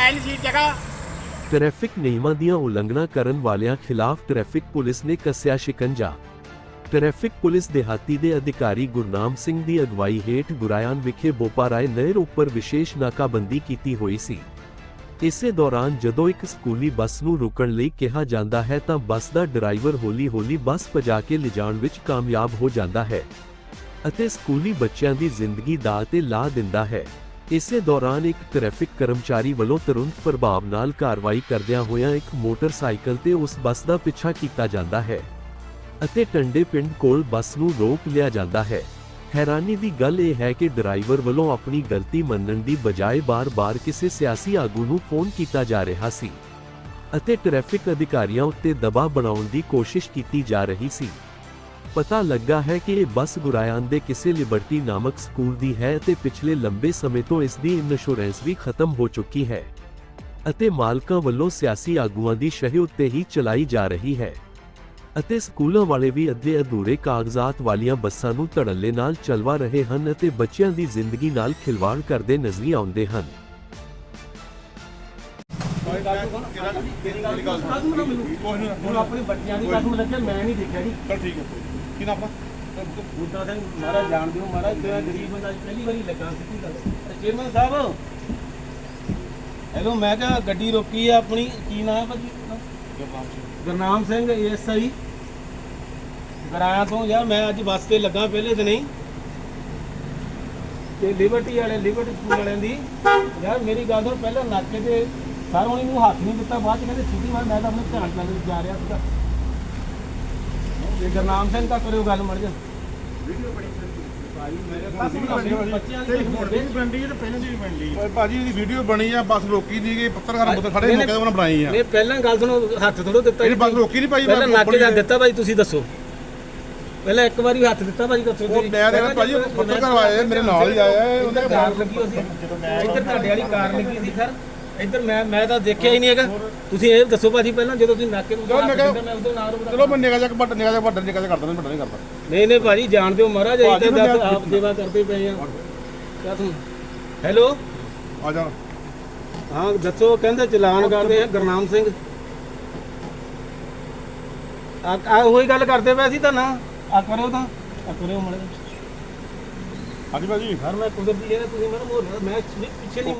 ਹੈ ਨਹੀਂ ਜਗ੍ਹਾ। ਟ੍ਰੈਫਿਕ ਨਿਯਮਾਂ ਦੀਆਂ ਉਲੰਘਣਾ ਕਰਨ ਵਾਲਿਆਂ ਖਿਲਾਫ ਟ੍ਰੈਫਿਕ ਪੁਲਿਸ ਨੇ ਕੱਸਿਆ ਸ਼ਿਕੰਜਾ। ਟ੍ਰੈਫਿਕ ਪੁਲਿਸ ਦਿਹਾਤੀ ਦੇ ਅਧਿਕਾਰੀ ਗੁਰਨਾਮ ਸਿੰਘ ਦੀ ਅਗਵਾਈ ਹੇਠ ਗੁਰਾਇਆਨ ਵਿਖੇ ਬੋਪਾਰਾਏ ਨਹਿਰ ਉੱਪਰ ਵਿਸ਼ੇਸ਼ ਨਾਕਾਬੰਦੀ ਕੀਤੀ ਹੋਈ ਸੀ। ਇਸੇ ਦੌਰਾਨ ਜਦੋਂ ਇੱਕ ਸਕੂਲੀ ਬੱਸ ਨੂੰ ਰੁਕਣ ਲਈ ਕਿਹਾ ਜਾਂਦਾ ਹੈ ਤਾਂ ਬੱਸ ਦਾ ਡਰਾਈਵਰ ਹੌਲੀ-ਹੌਲੀ ਬੱਸ ਭਜਾ ਕੇ ਲਿਜਾਣ ਵਿੱਚ ਕਾਮਯਾਬ ਹੋ ਜਾਂਦਾ ਹੈ ਅਤੇ ਸਕੂਲੀ ਬੱਚਿਆਂ ਦੀ ਜ਼ਿੰਦਗੀ ਦਾ ਤੇ ਲਾ ਦਿੰਦਾ ਹੈ। ਇਸੇ ਦੌਰਾਨ ਇੱਕ ਟ੍ਰੈਫਿਕ ਕਰਮਚਾਰੀ ਵੱਲੋਂ ਤੁਰੰਤ ਪ੍ਰਭਾਵ ਨਾਲ ਕਾਰਵਾਈ ਕਰਦਿਆਂ ਹੋਇਆਂ ਇੱਕ ਮੋਟਰਸਾਈਕਲ ਤੇ ਉਸ ਬੱਸ ਦਾ ਪਿੱਛਾ ਕੀਤਾ ਜਾਂਦਾ ਹੈ ਅਤੇ ਟੰਡੇ ਪਿੰਡ ਕੋਲ ਬੱਸ ਨੂੰ ਰੋਕ ਲਿਆ ਜਾਂਦਾ ਹੈ। ਹੈਰਾਨੀ ਦੀ ਗੱਲ ਇਹ ਹੈ ਕਿ ਡਰਾਈਵਰ ਵੱਲੋਂ ਆਪਣੀ ਗਲਤੀ ਮੰਨਣ ਦੀ ਬਜਾਏ ਬਾਰ-ਬਾਰ ਕਿਸੇ ਸਿਆਸੀ ਆਗੂ ਨੂੰ ਫੋਨ ਕੀਤਾ ਜਾ ਰਿਹਾ ਸੀ ਅਤੇ ਟ੍ਰੈਫਿਕ ਅਧਿਕਾਰੀਆਂ ਉੱਤੇ ਦਬਾਅ ਬਣਾਉਣ ਦੀ ਕੋਸ਼ਿਸ਼ ਕੀਤੀ ਜਾ ਰਹੀ ਸੀ। ਪਤਾ ਲੱਗਾ ਹੈ ਕਿ ਇਹ ਬੱਸ ਗੁਰਾਇਆਨ ਦੇ ਕਿਸੇ ਲਿਬਰਟੀ ਨਾਮਕ ਸਕੂਲ ਦੀ ਹੈ ਅਤੇ ਪਿਛਲੇ ਲੰਬੇ ਸਮੇਂ ਤੋਂ ਇਸ ਦੀ ਇੰਸ਼ੋਰੈਂਸ ਵੀ ਖਤਮ ਹੋ ਚੁੱਕੀ ਹੈ ਅਤੇ ਮਾਲਕਾਂ ਵੱਲੋਂ ਸਿਆਸੀ ਆਗੂਆਂ ਦੀ ਸ਼ਹਿ ਉੱਤੇ ਹੀ ਚਲਾਈ ਜਾ ਰਹੀ ਹੈ ਅਤੇ ਸਕੂਲਾਂ ਵਾਲੇ ਵੀ ਅੱਧੇ ਅਧੂਰੇ ਕਾਗਜ਼ਾਤ ਵਾਲੀਆਂ ਬੱਸਾਂ ਨੂੰ ਧੜੱਲੇ ਨਾਲ ਚਲਵਾ ਰਹੇ ਹਨ ਅਤੇ ਬੱਚਿਆਂ ਦੀ ਜ਼ਿੰਦਗੀ ਨਾਲ ਖਿਲਵਾੜ ਕਰਦੇ ਨਜ਼ਰੀ ਆਉਂਦੇ ਹਨ। ਹੁਣ ਆਪਣੇ ਬੱਚਿਆਂ ਦੀ ਕਸਮ ਲੱਗੇ ਮੈਂ ਨਹੀਂ ਦੇਖਿਆ ਜੀ ਚਲ ਠੀਕ ਹੈ ਕੀ ਨਾਮ ਆਪਣਾ ਬੂਟਾ ਸਿੰਘ ਮਹਾਰਾਜ ਜਾਣ ਦਿਓ ਮਹਾਰਾਜ ਤੇਰਾ ਗਰੀਬ ਬੰਦਾ ਪਹਿਲੀ ਵਾਰੀ ਲੱਗਾ ਸਿੱਧੀ ਗੱਲ ਚੇਅਰਮੈਨ ਸਾਹਿਬ ਹੈਲੋ, ਮੈਂ ਕਿਹਾ ਗੱਡੀ ਰੋਕੀ ਆ ਆਪਣੀ, ਕੀ ਨਾਮ ਹੈ ਭਾਜੀ? ਗੁਰਨਾਮ ਸਿੰਘ ਏਐਸਆਈ ਗਰਾਇਆ ਤੋਂ, ਯਾਰ ਮੈਂ ਅੱਜ ਬੱਸ ਤੇ ਲੱਗਾ ਪਹਿਲੇ ਦਿਨ ਹੀ। ਤੇ ਲਿਬਰਟੀ ਵਾਲੇ ਲਿਬਰਟੀ ਸਕੂਲ ਵਾਲਿਆਂ ਦੀ। ਯਾਰ ਮੇਰੀ ਗੱਲ ਸੁਣ, ਪਹਿਲਾਂ ਨਾਕੇ ਤੇ ਸਰ ਉਹਨੇ ਮੈਨੂੰ ਹੱਥ ਨਹੀਂ ਦਿੱਤਾ ਬਾਅਦ ਚ ਕਹਿੰਦੇ ਸਿੱਧੀ ਮਾਰ ਮੈਂ ਤਾਂ ਆਪਣੇ ਧਿਆਨ ਨਾਲ ਜਾ ਰਿਹਾ ਸੀਗਾ। ਇਹ ਗੁਰਨਾਮ ਸਿੰਘ ਤਾਂ ਕਰਿਓ ਗੱਲ ਮੜ ਜਾ ਬੱਚਿਆਂ ਦੀ ਪਿੰਡੀ ਤੇ ਪਹਿਲਾਂ ਦੀ ਵੀ ਪਿੰਡੀ ਓਏ ਭਾਜੀ ਇਹਦੀ ਵੀਡੀਓ ਬਣੀ ਆ ਬੱਸ ਰੋਕੀ ਦੀ ਗਈ ਪੱਤਰਕਾਰ ਮੁੱਦੇ ਖੜੇ ਤੇ ਉਹਨਾਂ ਬਣਾਈ ਆ। ਨਹੀਂ ਪਹਿਲਾਂ ਗੱਲ ਸੁਣੋ ਹੱਥ ਥੋੜੋ ਦਿੱਤਾ ਇਹਦੀ ਬੱਸ ਰੋਕੀ ਨਹੀਂ ਭਾਈ ਪਹਿਲਾਂ ਨਾਕੇ ਦਾ ਦਿੱਤਾ ਭਾਈ ਤੁਸੀਂ ਦੱਸੋ। ਪਹਿਲਾਂ ਇੱਕ ਵਾਰੀ ਹੱਥ ਦਿੱਤਾ ਭਾਈ ਦੱਸੋ ਉਹ ਮੈਂ ਦੇ ਭਾਜੀ ਪੱਤਰਕਾਰ ਆਏ ਮੇਰੇ ਨਾਲ ਹੀ ਆਇਆ ਲੱਗੀ ਹੋਈ ਸੀ। ਇੱਧਰ ਤੁਹਾਡੇ ਵਾਲੀ ਕਾਰ ਲੱਗੀ ਸੀ ਸਰ। ਇੱਧਰ ਮੈਂ ਮੈਂ ਤਾਂ ਦੇਖਿਆ ਹੀ ਨਹੀਂ ਹੈਗਾ। ਤੁਸੀਂ ਇਹ ਦੱਸੋ ਭਾਜੀ ਪਹਿਲਾਂ ਜਦੋਂ ਤੁਸੀਂ ਨਾਕੇ ਨੂੰ ਚਲੋ ਮੈਂ ਕਿਹਾ- ਮੈਂ ਉਦੋਂ ਨਾਲ ਚਲੋ ਮੈਂ ਨਿਗਾਹ ਜਾ ਕੇ ਵੱਡਾ ਨਿਗਾਹ ਜਾ ਵੱਡਾ ਨਿਗਾਹ ਜਾ ਕਰਦਾ ਨਹੀਂ ਵੱਡਾ ਨਹੀਂ ਕਰਦਾ। ਨਹੀਂ ਨਹੀਂ ਭਾਜੀ ਜਾਣ ਦਿਓ ਮਹਾਰਾਜ ਅਸੀਂ ਤਾਂ ਭਾਜੀ, ਦੱਸ ਮੈਂ- ਆਪ ਸੇਵਾ ਕਰਦੇ ਪਏ ਆ ਕਿਆ ਤੂੰ ਹੈਲੋ? ਆ ਜਾ ਹਾਂ ਦੱਸੋ ਕਹਿੰਦੇ ਚਲਾਨ ਕਰਦੇ ਆ ਗੁਰਨਾਮ ਸਿੰਘ। ਆ ਆ ਉਹੀ ਗੱਲ ਕਰਦੇ ਪਏ ਸੀ ਤਾਂ ਨਾ। ਆ ਕਰਿਓ ਤਾਂ। ਆ ਕਰਿਓ ਮੜੇ ਹਾਂਜੀ ਭਾਜੀ। ਸਰ ਮੈਂ ਕੁਦਰਤੀ ਇਹ ਤੁਸੀਂ ਮੈਨੂੰ ਮੋੜ ਮੈਂ ਪਿੱਛੇ ਨਹੀਂ